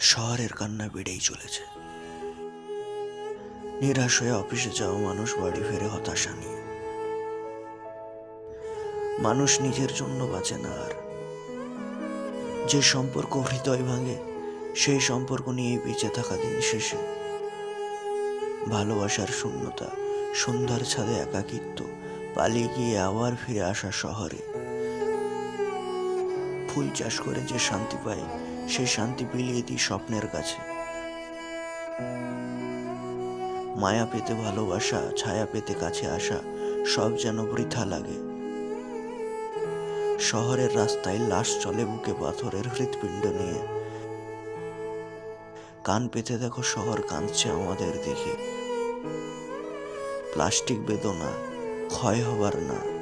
শহরের কান্না বেড়েই চলেছে। নিরাশ হয়ে অফিসে যাওয়া মানুষ বাড়ি ফেরে হতাশা নিয়ে। মানুষ নিজের জন্য বাঁচে না আর। যে সম্পর্ক হৃদয় ভাঙে, সেই সম্পর্ক নিয়ে বেঁচে থাকা দিন শেষে। ভালোবাসার শূন্যতা, সন্ধ্যার ছাদে একাকিত্ব, পালিয়ে গিয়ে আবার ফিরে আসা শহরে। ফুল চাষ করে যে শান্তি পাই সেই শান্তি বিলিয়ে দিই স্বপ্নের কাছে। মায়া পেতে ভালোবাসা, ছায়া পেতে কাছে আসা, সব যেন বৃথা লাগে। শহরের রাস্তায় লাশ চলে বুকে পাথরের হৃৎপিণ্ড নিয়ে। কান পেতে দেখো শহর কাঁদছে আমাদের দেখে প্লাস্টিক বেদনা, ক্ষয় হবার না।